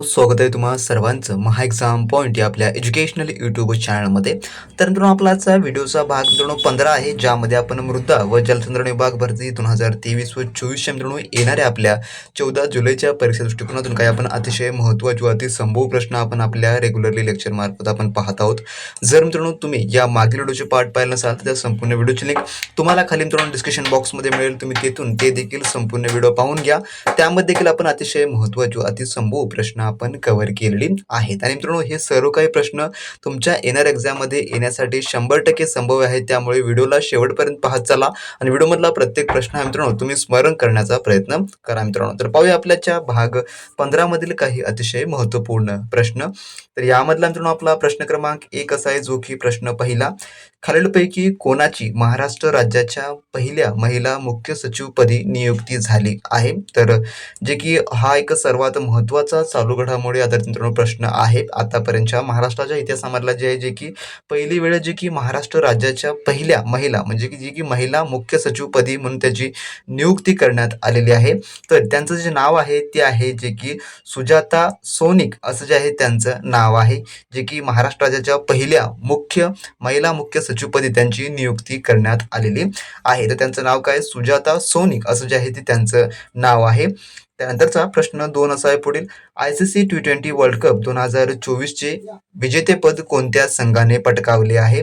स्वागत आहे तुम्हा सर्वांचं. महा एक्झाम पॉईंट या आपल्या एज्युकेशनल यूट्यूब चॅनलमध्ये तर मित्रांनो आपला आजचा व्हिडिओचा भाग मित्रांनो पंधरा आहे. ज्यामध्ये आपण मृदा व जलसंधारण विभाग भरती दोन हजार तेवीस व चोवीसच्या मित्रांनो येणाऱ्या आपल्या चौदा जुलैच्या परीक्षा दृष्टिकोनातून काही आपण अतिशय महत्त्वाचे व अतिसंभव प्रश्न आपण आपल्या रेग्युलरली लेक्चरमार्फत आपण पाहत आहोत. जर मित्रांनो तुम्ही या मागील व्हिडिओचे पार्ट पाहिलं नसाल तर त्या संपूर्ण व्हिडिओची लिंक तुम्हाला खाली मित्रांनो डिस्क्रिप्शन बॉक्समध्ये मिळेल. तुम्ही तेथून ते देखील संपूर्ण व्हिडिओ पाहून घ्या. त्यामध्ये देखील आपण अतिशय महत्त्वाचे व अतिसंभव प्रश्न आपण कव्हर केलेली आहेत. आणि मित्रांनो हे सर्व काही प्रश्न तुमच्या येणार एक्झाममध्ये येण्यासाठी शंभर टक्के संभव आहे. त्यामुळे व्हिडिओला शेवटपर्यंत पाहत चला. आणि व्हिडिओमधला प्रत्येक प्रश्न हा मित्रांनो तुम्ही स्मरण करण्याचा प्रयत्न करा मित्रांनो. तर पाहूया आपल्याच्या भाग पंधरा मधील काही अतिशय महत्त्वपूर्ण प्रश्न. तर यामधला मित्रांनो आपला प्रश्न क्रमांक एक असा आहे जो की प्रश्न पहिला. खालीलपैकी कोणाची महाराष्ट्र राज्याच्या पहिल्या महिला मुख्य सचिवपदी नियुक्ती झाली आहे? तर जे की हा एक सर्वात महत्त्वाचा चालू घडामोडी आधारित मित्रांनो प्रश्न आहे. आतापर्यंतच्या महाराष्ट्राच्या इतिहासामधला जे आहे जे की पहिली वेळ जे की महाराष्ट्र राज्याच्या पहिल्या महिला म्हणजे की जी की महिला मुख्य सचिवपदी म्हणून त्याची नियुक्ती करण्यात आलेली आहे. तर त्यांचं जे नाव आहे ते आहे जे की सुजाता सोनिक असं जे आहे त्यांचं नाव आहे. जे की महाराष्ट्र राज्याच्या पहिल्या मुख्य महिला मुख्य सचिव सचिवपदी त्यांची नियुक्ती करण्यात आलेली आहे. तर त्यांचं नाव काय? सुजाता सोनिक असं जे आहे ते त्यांचं नाव आहे. त्यानंतरचा प्रश्न दोन असा आहे पुढील. I C C T twenty world cup दोन हजार चोवीसचे विजेतेपद कोणत्या संघाने पटकावले आहे?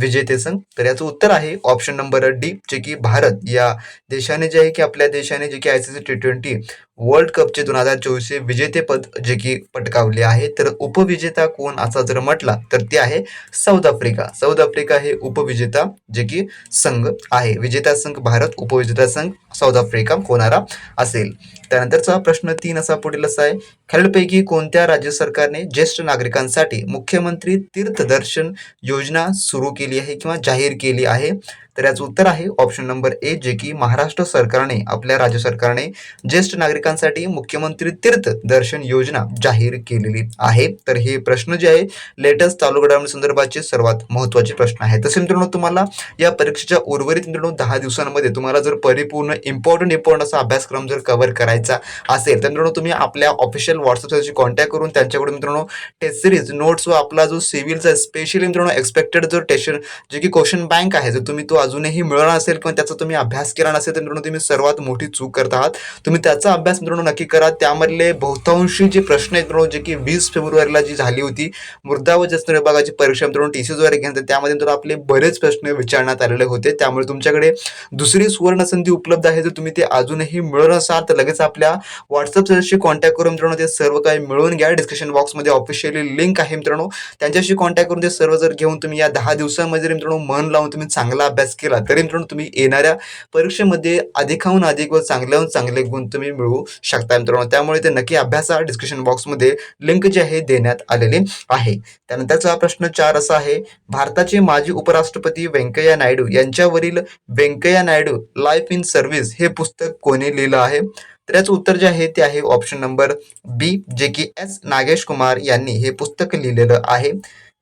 विजेते संघ. तर याचं उत्तर आहे ऑप्शन नंबर डी जे की भारत या देशाने जे आहे की आपल्या देशाने जे की I C C T twenty world कपचे दोन हजार चोवीसचे विजेतेपद जे की पटकावले आहे तर उपविजेता कोण असा जर म्हटला तर ते आहे साऊथ आफ्रिका. साऊथ आफ्रिका हे उपविजेता जे की संघ आहे. विजेता संघ भारत उपविजेता संघ साऊथ आफ्रिका होणारा असेल. त्यानंतरचा प्रश्न तीन असा पुढील असा आहे. खेळपैकी कोणत्या राज्य सरकारने ज्येष्ठ नागरिकांसाठी मुख्यमंत्री तीर्थदर्शन योजना सुरू केली आहे किंवा जाहीर केली आहे? तर याचं उत्तर आहे ऑप्शन नंबर ए जे की महाराष्ट्र सरकारने आपल्या राज्य सरकारने ज्येष्ठ नागरिकांसाठी मुख्यमंत्री तीर्थ दर्शन योजना जाहीर केलेली आहे. तर हे प्रश्न जे आहे लेटेस्ट चालू घडामोडी संदर्भाचे सर्वात महत्त्वाचे प्रश्न आहे तसे मित्रांनो तुम्हाला या परीक्षेच्या उर्वरित मित्रांनो दहा दिवसांमध्ये तुम्हाला जर परिपूर्ण इम्पॉर्टंट इम्पॉर्टंट असा अभ्यासक्रम जर कव्हर करायचा असेल तर मित्रांनो तुम्ही आपल्या ऑफिशियल व्हॉट्सअपशी कॉन्टॅक्ट करून त्यांच्याकडून मित्रांनो टेस्ट सिरीज नोट्स व आपला जो सिव्हिलचा स्पेशली मित्रांनो एक्सपेक्टेड जो टेस्ट जे की क्वेश्चन बँक आहे जर तुम्ही तो अजूनही मिळवला असेल किंवा त्याचा तुम्ही अभ्यास केला नसेल तर मित्रांनो तुम्ही सर्वात मोठी चूक करत आहात. तुम्ही त्याचा अभ्यास मित्रांनो नक्की करा. त्यामधले बहुतांशी जे प्रश्न आहेत मित्रांनो जे की वीस फेब्रुवारीला जी झाली होती मृदा व जस्त विभागाची परीक्षा मित्रांनो टी सीद्वारे घेण्यात त्यामध्ये मित्रांनो आपले बरेच प्रश्न विचारण्यात आलेले होते. त्यामुळे तुमच्याकडे दुसरी सुवर्ण संधी उपलब्ध आहे. जर तुम्ही ते अजूनही मिळवत असाल तर लगेच आपल्या व्हॉट्सअप सर्विसशी कॉन्टॅक्ट करून मित्रांनो ते सर्व काही मिळवून घ्या. डिस्क्रिप्शन बॉक्समध्ये ऑफिशियली लिंक आहे मित्रांनो. त्यांच्याशी कॉन्टॅक्ट करून ते सर्व जर घेऊन तुम्ही या दहा दिवसांमध्ये जर मित्रांनो मन लावून तुम्ही चांगला अभ्यास केला तरी मित्रांनो तुम्ही येणाऱ्या परीक्षेमध्ये अधिकाहून अधिक व चांगल्याहून चांगले गुण तुम्ही मिळवू शकता मित्रांनो. त्यामुळे ते नक्की अभ्यासा डिस्क्रिप्शन बॉक्समध्ये लिंक जी आहे देण्यात आलेली आहे. त्यानंतरचा प्रश्न चार असा आहे भारताचे माजी उपराष्ट्रपती व्यंकय्या नायडू यांच्यावरील Venkaiah Naidu life in service हे पुस्तक कोणी लिहिलं आहे? तर याचं उत्तर जे आहे ते आहे ऑप्शन नंबर बी जे की एस नागेश कुमार यांनी हे पुस्तक लिहिलेलं आहे.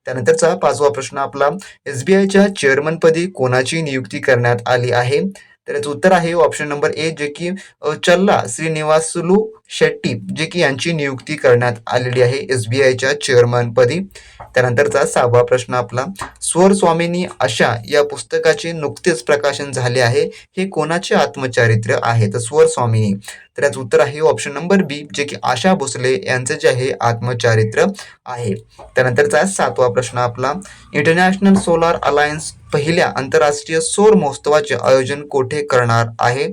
त्यानंतरचा पाचवा प्रश्न आपला एस बी आयच्या चेअरमनपदी कोणाची नियुक्ती करण्यात आली आहे? तर याचं उत्तर आहे ऑप्शन नंबर ए जे की चल्ला श्रीनिवासुलू शेट्टी जे की यांची नियुक्ती करण्यात आलेली आहे. एस बी आयच्या चेअरमनपदी त्यानंतरचा सहावा प्रश्न आपला. स्वर स्वामिनी आशा या पुस्तकाचे नुकतेच प्रकाशन झाले आहे. हे कोणाचे आत्मचारित्र्य आहे? तर स्वर स्वामिनी तर याचं उत्तर आहे ऑप्शन नंबर बी जे की आशा भोसले यांचे जे आहे आत्मचारित्र्य आहे. त्यानंतरचा सातवा प्रश्न आपला. इंटरनॅशनल सोलार अलायन्स पहिल्या आंतरराष्ट्रीय सौर महोत्सवाचे आयोजन कोठे करणार आहे?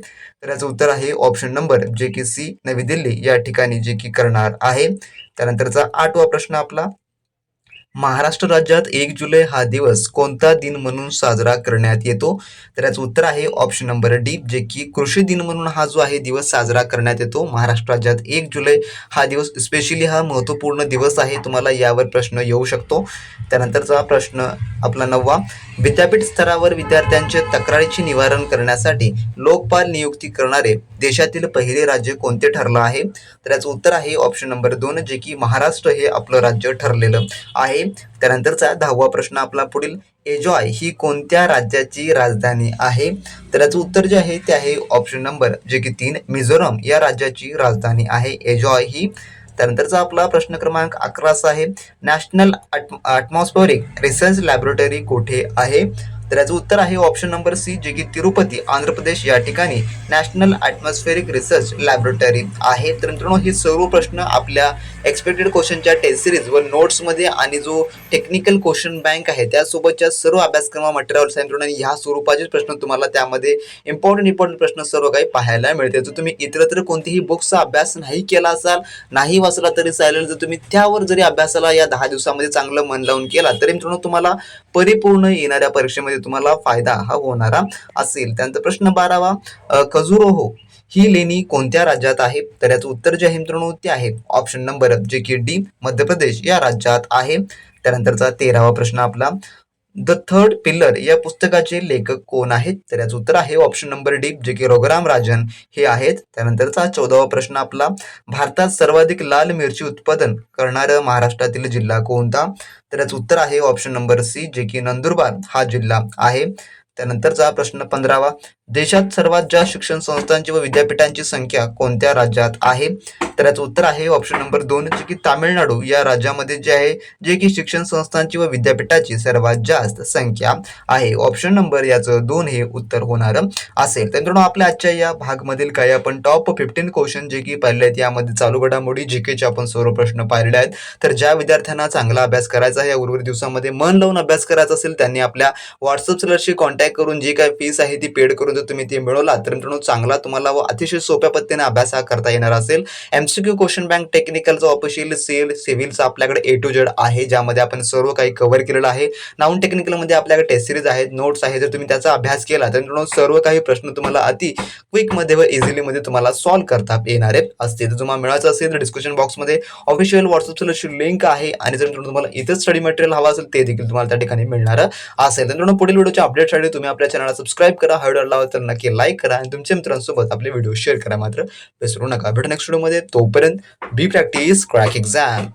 तर याचं उत्तर आहे ऑप्शन नंबर जे की सी नवी दिल्ली या ठिकाणी जे की करणार आहे. त्यानंतरचा आठवा प्रश्न आपला. महाराष्ट्र राज्यात एक जुलै हा दिवस कोणता दिन म्हणून साजरा करण्यात येतो? तर याचं उत्तर आहे ऑप्शन नंबर डी जे की कृषी दिन म्हणून हा जो आहे दिवस साजरा करण्यात येतो. महाराष्ट्र राज्यात एक जुलै हा दिवस स्पेशली हा महत्त्वपूर्ण दिवस आहे तुम्हाला यावर प्रश्न येऊ शकतो. त्यानंतरचा प्रश्न आपला नववा विद्यापीठ स्तरावर विद्यार्थ्यांच्या तक्रारीचे निवारण करण्यासाठी लोकपाल नियुक्ती करणारे देशातील पहिले राज्य कोणते ठरलं आहे? तर याचं उत्तर आहे ऑप्शन नंबर दोन जे की महाराष्ट्र हे आपलं राज्य ठरलेलं आहे. त्यानंतरचा दहावा प्रश्न आपला पुढील. एजॉय ही कोणत्या राज्याची राजधानी आहे? तर याचं उत्तर जे आहे ते आहे ऑप्शन नंबर जे की तीन मिझोरम या राज्याची राजधानी आहे. एजॉय ही त्यानंतरचा आपला प्रश्न क्रमांक अकरा असा आहे. नॅशनल अट ॲटमॉस्फोरिक रिसर्च लॅबोरेटरी कुठे आहे? तर याचं उत्तर आहे ऑप्शन नंबर सी जे की तिरुपती आंध्र प्रदेश. या ठिकाणी नॅशनल ॲटमॉस्फेरिक रिसर्च लॅबोरेटरी आहे. तर मित्रांनो हे सर्व प्रश्न आपल्या एक्सपेक्टेड क्वेश्चनच्या टेस्ट सिरीज व नोट्समध्ये आणि जो टेक्निकल क्वेश्चन बँक आहे त्यासोबतच्या सर्व अभ्यासक्रमा मटेरियल्स आहे मित्रांनो ह्या स्वरूपाचे प्रश्न तुम्हाला त्यामध्ये इम्पॉर्टंट इम्पॉर्टंट प्रश्न सर्व काही पाहायला मिळते. जर तुम्ही इतरत्र कोणतीही बुक्सचा अभ्यास नाही केला असाल नाही वाचला तरी चालेल. जर तुम्ही त्यावर जरी अभ्यासाला या दहा दिवसामध्ये चांगलं मन लावून केला तरी मित्रांनो तुम्हाला परिपूर्ण येणाऱ्या परीक्षेमध्ये तुम्हाला फायदा हा होणारा असेल. त्यानंतर प्रश्न बारावा खजुरोहो ही लेणी कोणत्या राज्यात आहे? तर याचं उत्तर जे आहे मित्रांनो ते आहे ऑप्शन नंबर जे की डी मध्य प्रदेश या राज्यात आहे. त्यानंतरचा तेरावा प्रश्न आपला द थर्ड पिल्लर या पुस्तकाचे लेखक कोण आहेत? तर याचं उत्तर आहे ऑप्शन नंबर डी जे की रघुराम राजन. हे आहेत. त्यानंतरचा चौदावा प्रश्न आपला. भारतात सर्वाधिक लाल मिरची उत्पादन करणारा महाराष्ट्रातील जिल्हा कोणता? तर याचं उत्तर आहे ऑप्शन नंबर सी जे की नंदुरबार. हा जिल्हा आहे. त्यानंतरचा प्रश्न पंधरावा. देशात सर्वात जास्त शिक्षण संस्थांची व विद्यापीठांची संख्या कोणत्या राज्यात आहे? तर याचं उत्तर आहे ऑप्शन नंबर दोन जे की तामिळनाडू. या राज्यामध्ये जे आहे जे की शिक्षण संस्थांची व विद्यापीठाची सर्वात जास्त संख्या आहे. ऑप्शन नंबर याचं दोन हे उत्तर होणार असेल. तर मित्रांनो आपल्या आजच्या या भागमधील काही आपण टॉप फिफ्टीन क्वेश्चन जे की पाहिले आहेत यामध्ये चालू घडामोडी जी केचे आपण सर्व प्रश्न पाहिले आहेत. तर ज्या विद्यार्थ्यांना चांगला अभ्यास करायचा आहे या उर्वरित दिवसामध्ये मन लावून अभ्यास करायचा असेल त्यांनी आपल्या व्हॉट्सअप सेलरशी कॉन्टॅक्ट करून जी काय फीस आहे ती पेड करून जर तुम्ही ते मिळवला तर मित्रांनो चांगला तुम्हाला व अतिशय सोप्या पद्धतीने अभ्यास हा करता येणार असेल. एमसीक्यू क्वेश्चन बँक टेक्निकलचा ऑफिशियल सेल सिव्हिलचा आपल्याकडे ए टू जेड आहे ज्यामध्ये आपण सर्व काही कव्हर केलेलं आहे. नाऊन टेक्निकलमध्ये आपल्याकडे टेस्ट सिरीज आहेत नोट्स आहेत. जर तुम्ही त्याचा अभ्यास केला तर मित्रांनो सर्व काही प्रश्न तुम्हाला अति क्विकमध्ये व इझिली मध्ये तुम्हाला सॉल्व्ह करता येणारे असते जर तुम्हाला मिळायचं असेल तर डिस्क्रिप्शन बॉक्समध्ये ऑफिशियल व्हॉट्सअप लिंक आहे. आणि जर मित्रांनो तुम्हाला इथं स्टडी मटेरियल हवा असेल ते देखील तुम्हाला त्या ठिकाणी मिळणार असेल तर मित्रांनो पुढील व्हिडिओच्या अपडेटसाठी तुम्ही आपल्या चॅनलला सबस्क्राईब करा. हा आवडला तर नक्की लाईक करा आणि तुमच्या मित्रांसोबत आपले व्हिडिओ शेअर करा मात्र. विसरू नका. भेट नेक्स्ट व्हिडिओमध्ये तोपर्यंत बी प्रॅक्टिस क्रॅक एक्झाम